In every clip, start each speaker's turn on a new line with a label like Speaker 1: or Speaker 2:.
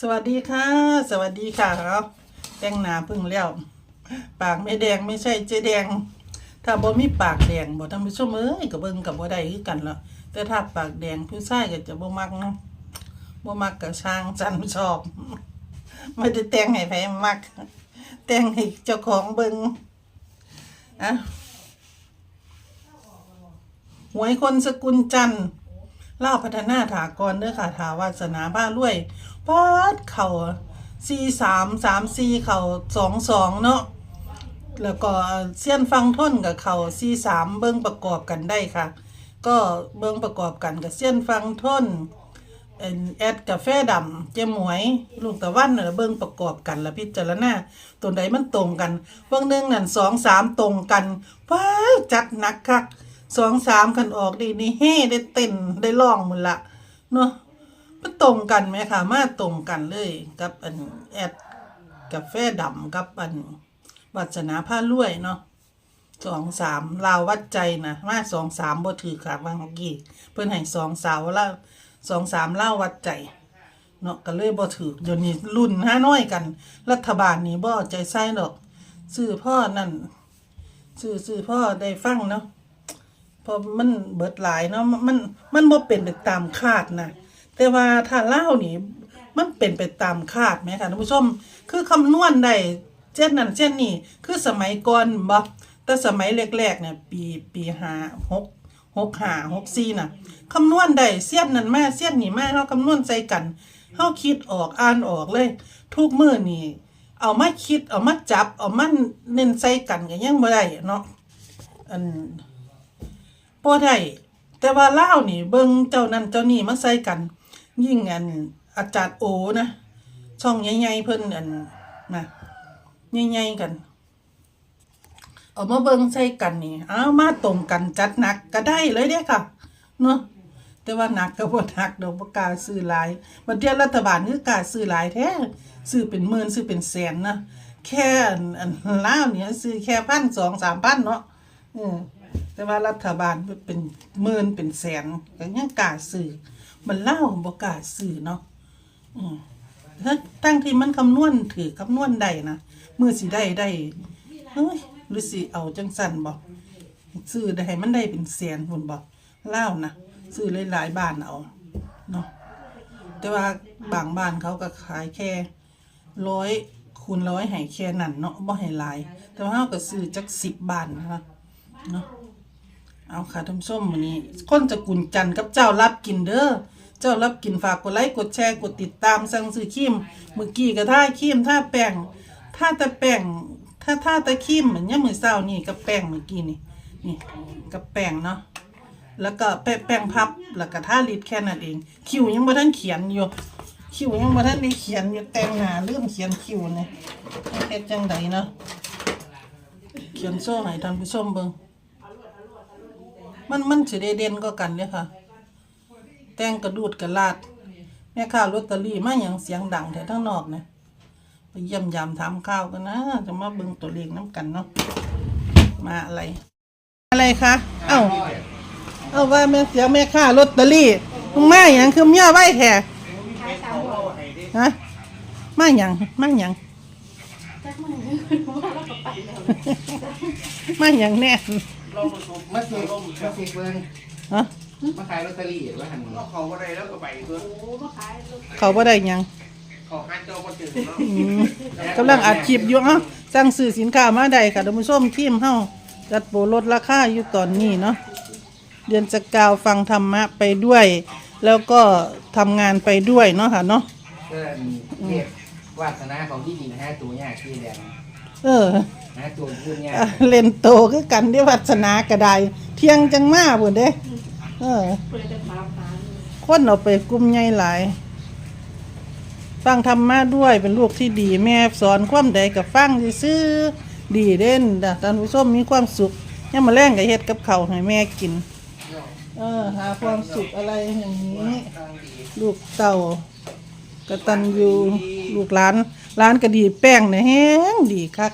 Speaker 1: สวัสดีค่ะ สวัสดีค่ะครับแต่งหนาพึ่งแล้วปากไม่แดงไม่ใช่เจ๊แดง ถ้าบ่มีปากแดงบ่ท่านผู้ชมเอ้ยก็เบิ่งกับบ่ได้คือกันละแต่ถ้าปากแดงผู้ชายก็จะบ่มักนะบ่มักก็ช่างจันชอบไม่ได้แต่งให้ไผมัก แต่งให้เจ้าของเบิ่งอะหวยคนสกุลจันทร์เล่าพัฒนาถากรเด้อค่ะถาวาสนาบ้ารวย ปาดเข่าสี่สามสามสี่เข่าสองสองเนาะแล้วก็เสี้ยนฟังท่นกับเข่าสี่สามเบิ้งประกอบกันได้ค่ะ ก็เบิ้งประกอบกันกับเสี้ยนฟังท่นแอดกาแฟดำเจหมวยลุงตะวันเนอเบิ้งประกอบกันล้วพิจารณาตัวใดมันตรงกันเบางหนึ่งนั่นสองสามตรงกันว้าจัดนักคักสองสามกันออกดีนี่เฮ่ได้เต้นได้ร้องหมันละเนาะ มันตรงกันไหมคะมาตรงกันเลยกับอันแอดกาแฟดำกับอันวัจนาผ้าลวยเนาะสองสามลาววัดใจนะมาสองสามบ่ถือค่ะบางกี้เพิ่นให้สองสาวแล้วสองสามเล่าวัดใจเนาะก็เลยบ่ถือเดี๋ยวนี้รุ่นห้าน้อยกัน รัฐบาลนี่บ่ใจใส่ดอกซื้อพ่อนั่นซื้อซื้อพ่อได้ฟังเนาะเพราะมันเบิดหลายเนาะมันมันบ่เป็นไปตามคาดนะ แต่ว่าถ้าเล่านี่มันเป็นไปตามคาดไหมคะท่านผู้ชม คือคำนวณได้เช่นนั้นเช่นนี้คือสมัยก่อนบ่แต่สมัยแรกๆเนี่ยปีปีห้าหกหกห้าหกสี่น่ะคำนวณได้เสี้ยนนั้นมาเสี้ยนนี่มาเฮาคำนวณใส่กันเฮาคิดออกอ่านออกเลย ทุกมื้อนี่เอามาคิดเอามาจับ เอามาเน้นใส่กันก็ยังบ่ได้เนาะอันบ่ได้แต่ว่าเล่านี่เบิ่งเจ้านั้นเจ้านี่มาใส่กัน ยิ่งอันอาจารย์โอนะช่องใหญ่ๆเพิ่นอันนะใหญ่ๆกัน เอามาเบิ่งใส่กันนี่เอามาตรงกันจัดหนักก็ได้เลยเด้ค่ะเนาะแต่ว่าหนักก็บ่หนักดอกบ่กล้าซื้อหลายบัดเดี๋ยวรัฐบาลคือกล้าซื้อหลายแท้ซื้อเป็นหมื่นซื้อเป็นแสนนะแค่อันอันลาวเนี่ยซื้อแค่พันสองสามพันเนาะเออแต่ว่ารัฐบาลเป็นหมื่นเป็นแสนก็ยังกล้าซื้อ มันเล่าบ่กล้าซื้อเนาะอืมถ้าตั้งที่มันคำนวณถือคำนวณได้นะมือสิได้ได้เฮ้ยหรือสิเอาจังสันบ่ซื้อได้ให้มันได้เป็นแสนพุ่นบ่เล่านะซื้อหลายๆบ้านเอาเนาะแต่ว่าบางบ้านเขาก็ขายแค่ร้อยคูณร้อยให้แค่นั้นเนาะบ่ให้หลาย แต่ว่าเราก็ซื้อจักสิบบ้านนะคะเนาะเอาค่ะท่านผู้มวันนี้คนจะกุนจันทร์กับเจ้ารับกินเด้อ เจ้ารับกินฝากกดไลค์กดแชร์กดติดตามสั่งซื้อครีมเมื่อกี้ก็ท่าครีมท่าแป้งท่าต่แป้งถ้าท่าต่ครีมเหมือนยามมื้อเช้านี่กับแป้งเมื่อกี้นี่นี่กับแป้งเนาะแล้วก็แป้งพับแล้วก็ท่าลิดแค่นั้นเอง คิวยังบ่ทันเขียนอยู่คิวยังบ่ทันได้เขียนอยู่แต่งหน้าลืมเขียนคิวนี่เฮ็ดจังไดเนาะเขียนโซ่ให้ท่านผู้ชมเบิ่งมันมันสิได้เด่นก็กันเนี่ยค่ะ แต่งกระดูดกระลาด แม่ค้าลอตเตอรี่มาอย่างเสียงดังแถวทั้งนอกเนี่ยไปเยี่ยมยามถามข้าวกันนะ จะมาเบิ่งตัวเลขน้ำกันเนาะมาอะไร อะไรคะเอ้าเอ้าว่าแม่เสียงแม่ค้าลอตเตอรี่มึงมาอย่างคือเมียไว้แท้ฮะมาอย่างมาอย่างมาอย่างแน่
Speaker 2: มาสิมาสิเบิ่ง
Speaker 1: ฮะ
Speaker 2: มาขายลอตเตอรี่ว่าหัน
Speaker 3: เขาบ่ได้แล้วก็ไปตัว
Speaker 1: เขาบ่ได้หยัง
Speaker 3: เขาหันเจ้าบ่ถึงเนาะ
Speaker 1: อืมกำลังอัดคลิปอยู่เอ้าสั่งซื้อสินค้ามาได้ค่ะท่านผู้ชมทีมเฮาจัดโปรลดราคาอยู่ตอนนี้เนาะเดือนสกาวฟังธรรมะไปด้วย แล้วก็ทำงานไปด้วยเนาะค่ะเนาะ
Speaker 2: เพื่อนเรียกวาสนาของที่ดินห้าตัวยากที่แดง
Speaker 1: เออ
Speaker 2: ห้าตัวพูดยาก
Speaker 1: อะเล่นโตคือกันที่วัฒนากระไดเที่ยงจังมาพุ่นเด้ เออคนเอาไปกลุ่มใหญ่หลาย ฟังธรรมะด้วยเป็นลูกที่ดีแม่สอนความใดกับฟังซื่อๆดีเด่นนะท่านผู้ชมมีความสุขยังมาแรงกับเฮ็ดกับเขาวให้แม่กิน เออ หาความสุขอะไรอย่างนี้ ลูกเต่ากระตันยูลูกหลานร้านก็ดีแป้งเนี่ยแห้งดีคัก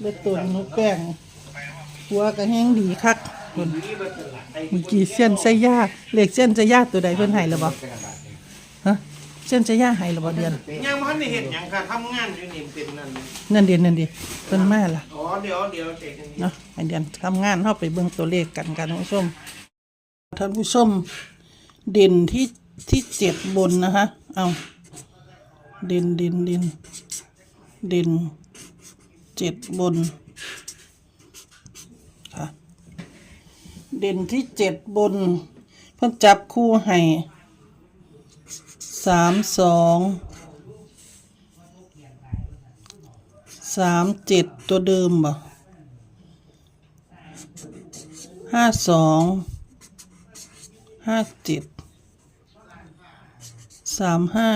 Speaker 1: เลือดตัวนุแป้งหัวก็แห้งดีคัก คนเมื่อกี้เส้นใส่ยาเหล็กเส้นใส่ยาตัวใดเพิ่นให้แล้วบ่ฮะเส้นจะย่าให้หรือบ่เดือน
Speaker 3: ยังพันได้เห็นยังค่ะทำงานอยู่นี่เป็นนั่น
Speaker 1: นั่นเดือนนั่นดิเพิ่นมาล่ะ
Speaker 3: อ๋อเดี๋ยวเดี๋ยวเสร็จอันนี้
Speaker 1: เนาะให้เดือนทำงานเฮาไปเบิ่งตัวเลขกันค่ะท่านผู้ชมท่านผู้ชมเด่นที่ที่เจ็ดบนนะคะเอาเด่นเด่นเด่นเด่นเจ็ดบนค่ะ เด่นที่เจ็ดบน เพิ่นจับคู่ให้สามสองสามเจ็ดตัวเดิมบ่ห้าสองห้าเจ็ดสามห้า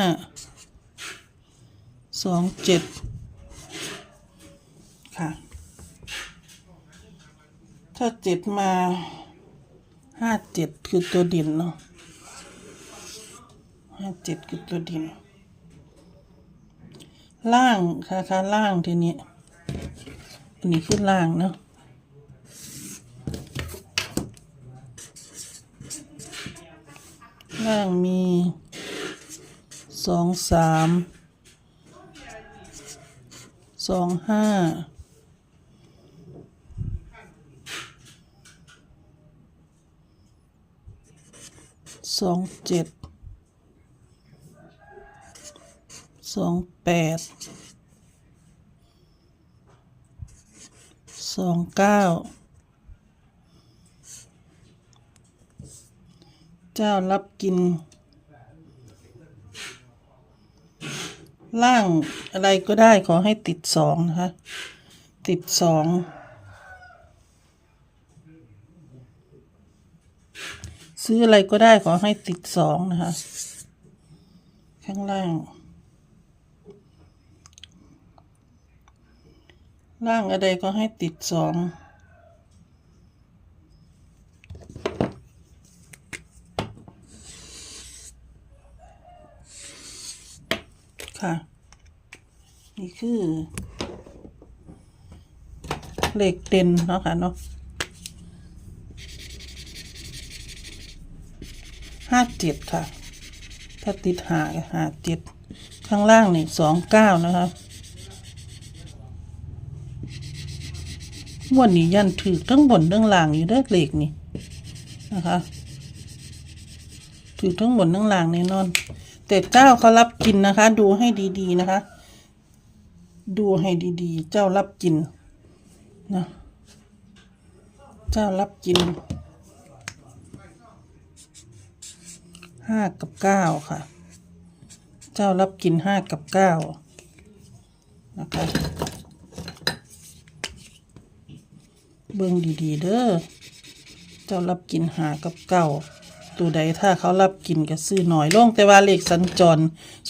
Speaker 1: สองเจ็ดค่ะ ถ้าเจ็ดมา ห้าเจ็ดคือตัวด่นเนาะห้าเจ็ดคือตัวด่นล่างค่ะค่ะล่างทีนี้อันนี้คือล่างเนาะล่างมีสองสามสองห้า สองเจ็ดสองแปดสองเก้าเจ้ารับกิน ล่างอะไรก็ได้ขอให้ติดสองนะคะ ติดสอง ซื้ออะไรก็ได้ขอให้ติดสองนะคะ ข้างล่าง ล่างอะไรก็ให้ติดสองค่ะ นี่คือเหล็กเด่นเนาะค่ะเนาะ ห้า เจ็ดค่ะ ถ้าติดหาหาเจ็ดข้างล่างนี่สองเก้านะคะงวันนี้ยันถือทั้งบนทั้งล่างอยู่เด้อเลขนี่นะคะถือทั้งบนทั้งล่างแน่นอน แต่เจ้าเขารับกินนะคะ ดูให้ดีๆนะคะ ดูให้ดีๆ เจ้ารับกินนะเจ้ารับกิน ห้ากับเก้าค่ะ เจ้ารับกินห้ากับเก้านะคะเบิ่งดีๆเด้อเจ้ารับกินหากับเก้าตัวใดถ้าเขารับกินก็ซื้อหน่อยลงแต่ว่าเลขสัญจร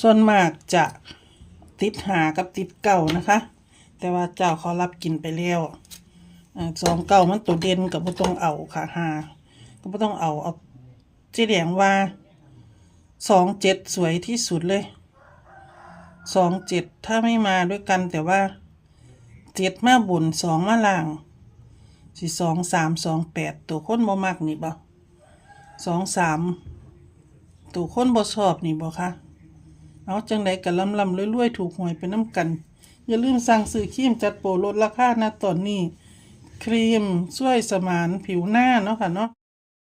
Speaker 1: ส่วนมากจะติดหากับติดเก้านะคะ แต่ว่าเจ้าเขารับกินไปแล้วอ่าสองเก้ามันตัวเด่นกับบ่ต้องเอาค่ะหาก็บ่ต้องเอาเอาเจีแดงว่า สองเจ็ดสวยที่สุดเลยสองเจ็ดถ้าไม่มาด้วยกันแต่ว่าเจ็ดมาบุญสองมาล่างสิสองสามสองแปดตัวคนบ่มักนี่บ่สองสามตัวคนบ่ชอบนี่บ่คะเอาจังไดกันลำลำรวยๆถูกหวยไปน้ำกัน อย่าลืมสั่งซื้อครีมจัดโปรลดราคานะตอนนี้ ครีมช่วยสมานผิวหน้าเนาะค่ะเนาะ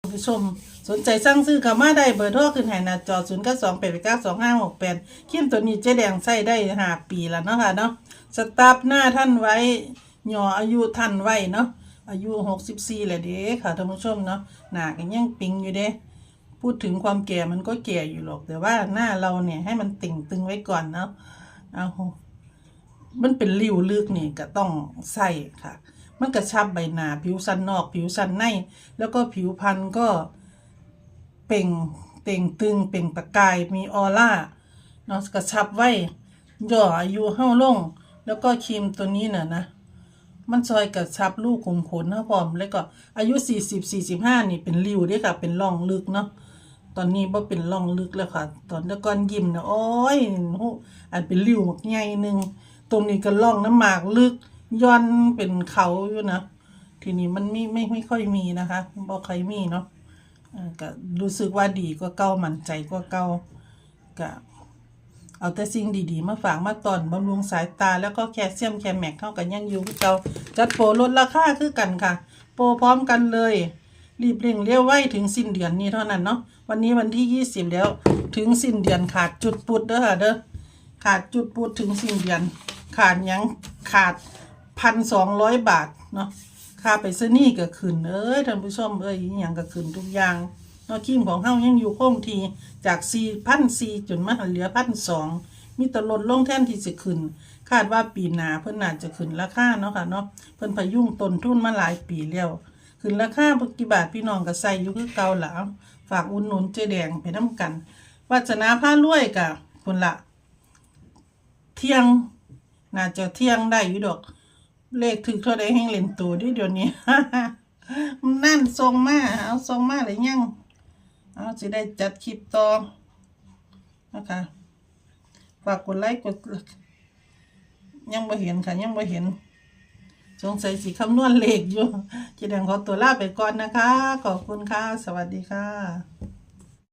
Speaker 1: คุณผู้ชม สนใจสั่งซื้อกับมาได้เบอร์โทรขึ้นให้หน้าจอ 0 9 2 8 9 2 5 6 8คิมตัวนี้เจ๊แดงใส่ได้หาปีแล้วเนาะค่ะเนาะสตาร์ฟหน้าท่านไว้หย่ออายุท่านไว้เนาะอายุ 64แหละเด้ค่ะท่านผู้ชมเนาะหน้าก็ยังปิงอยู่เด้พูดถึงความแก่มันก็แก่อยู่หรอก แต่ว่าหน้าเราเนี่ยให้มันติ่งตึงไว้ก่อนเนาะเอามันเป็นริ้วลึกนี่ก็ต้องใส่ค่ะ มันกระชับใบหน้าผิวสันนอก ผิวสันใน แล้วก็ผิวพรรณก็ เป่งเต่งตึงเป่งประกายมีออร่าเนาะกระชับไว้ย่ออายุเฮาลง แล้วก็ครีมตัวนี้น่ะนะ มันซอยกระชับลูกขุมขนเฮาพร้อมแล้วก็อายุ 40 45 นี่เป็นริ้วด้วยค่ะ เป็นร่องลึกเนาะตอนนี้บ่เป็นร่องลึกแล้วค่ะ ตอนต่ก่อนยิ้มนะโอ้ยโหอันเป็นริ้วบักใหญ่หนึงตรงนี้ก็ร่องน้ำหมากลึกย้อนเป็นเขาอยู่นะทีนี้มันไม่ไม่ไม่ค่อยมีนะคะบ่ค่อยมีเนาะ ก็รู้สึกว่าดีกว่าเก่ามั่นใจกว่าเก่าก็เอาแต่สิ่งดีๆ มาฝากมาตอนบำรุงสายตาแล้วก็แคลเซียมแคลแมกเข้ากันยังอยู่คือเก่าจัดโปรลดราคาคือกันค่ะ โปรพร้อมกันเลย รีบเร่งเร็วไว้ถึงสิ้นเดือนนี้เท่านั้นเนาะวันนี้วันที่ 20 แล้วถึงสิ้นเดือนขาดจุดปุดเด้อค่ะเด้อขาดจุดปุดถึงสิ้นเดือน ขาดยังขาดพันสองร้อยบาทเนาะ ค่าไปซื้อนี่ก็ขึ้นเอ้ยท่านผู้ชมเอ้ยอย่างก็ขึ้นทุกอย่างเนาะครีมของเฮายังอยู่คงทีจากสี่พันสี่จนมาเหลือพันสองมีแตลดลงแท่นที่จะขึ้น คาดว่าปีหนาเพิ่นน่าจะขึ้นราคาเนาะค่ะเนาะเพิ่นพยุงตนทุนมาหลายปีแล้วขึ้นราคาบกี่บาทพี่น้องก็ใส่อยู่คือเก่าหลาฝากอุดหนุนเจแดงไปน้ำกันวาสนาผ้ารวยกะคนละ เที่ยง น่าจะเที่ยงได้อยู่ดอก เลขถึกเท่าใดแห่งเล่นตัวดิเดี๋ยวนี้ นั่นทรงมาเอาทรงมาเลยยังเอาสิได้จัดคลิปต่อนะคะฝากกดไลค์กดยังบ่เห็นค่ะ ยังบ่เห็น สงสัยสิคำนวณเลขอยู่เจแดงขอตัวลาไปก่อนนะคะ ขอบคุณค่ะ สวัสดีค่ะ